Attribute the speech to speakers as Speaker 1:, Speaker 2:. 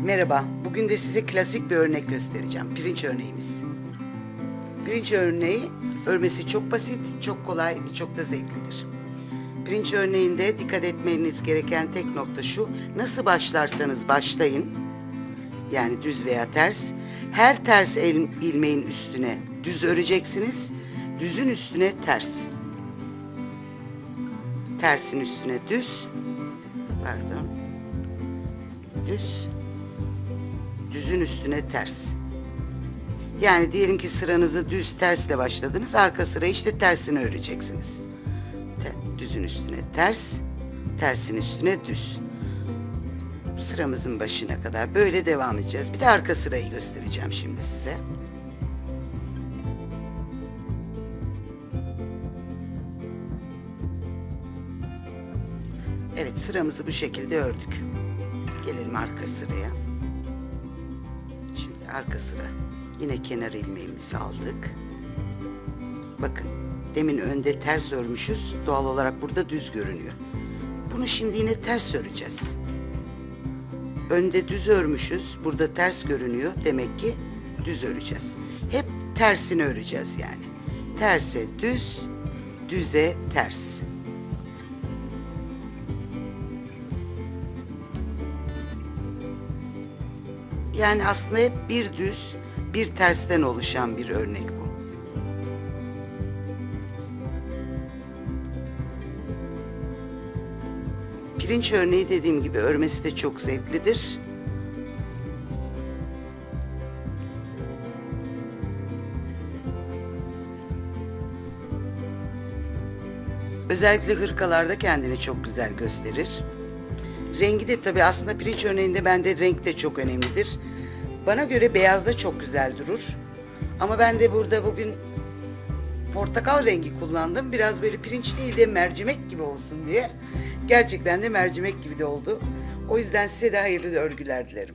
Speaker 1: Merhaba, bugün de size klasik bir örnek göstereceğim. Pirinç örneğimiz. Pirinç örneği örmesi çok basit, çok kolay ve çok da zevklidir. Pirinç örneğinde dikkat etmeniz gereken tek nokta şu, nasıl başlarsanız başlayın, yani düz veya ters, her ters el, ilmeğin üstüne düz öreceksiniz, düzün üstüne ters. Tersin üstüne düz, pardon, düz, düzün üstüne ters. Yani diyelim ki sıranızı düz tersle başladınız, arka sıra işte tersini öreceksiniz. Te- düzün üstüne ters, tersin üstüne düz. Sıramızın başına kadar böyle devam edeceğiz. Bir de arka sırayı göstereceğim şimdi size. Evet sıramızı bu şekilde ördük. Gelelim arka sıraya. Arka sıra. Yine kenar ilmeğimizi aldık. Bakın demin önde ters örmüşüz. Doğal olarak burada düz görünüyor. Bunu şimdi yine ters öreceğiz. Önde düz örmüşüz. Burada ters görünüyor. Demek ki düz öreceğiz. Hep tersini öreceğiz yani. Terse düz, düze ters. Yani aslında hep bir düz, bir tersten oluşan bir örnek bu. Pirinç örneği dediğim gibi örmesi de çok zevklidir. Özellikle hırkalarda kendini çok güzel gösterir. Rengi de tabii aslında pirinç örneğinde bende renk de çok önemlidir. Bana göre beyaz da çok güzel durur. Ama ben de burada bugün portakal rengi kullandım. Biraz böyle pirinç değil de mercimek gibi olsun diye. Gerçekten de mercimek gibi de oldu. O yüzden size de hayırlı örgüler dilerim.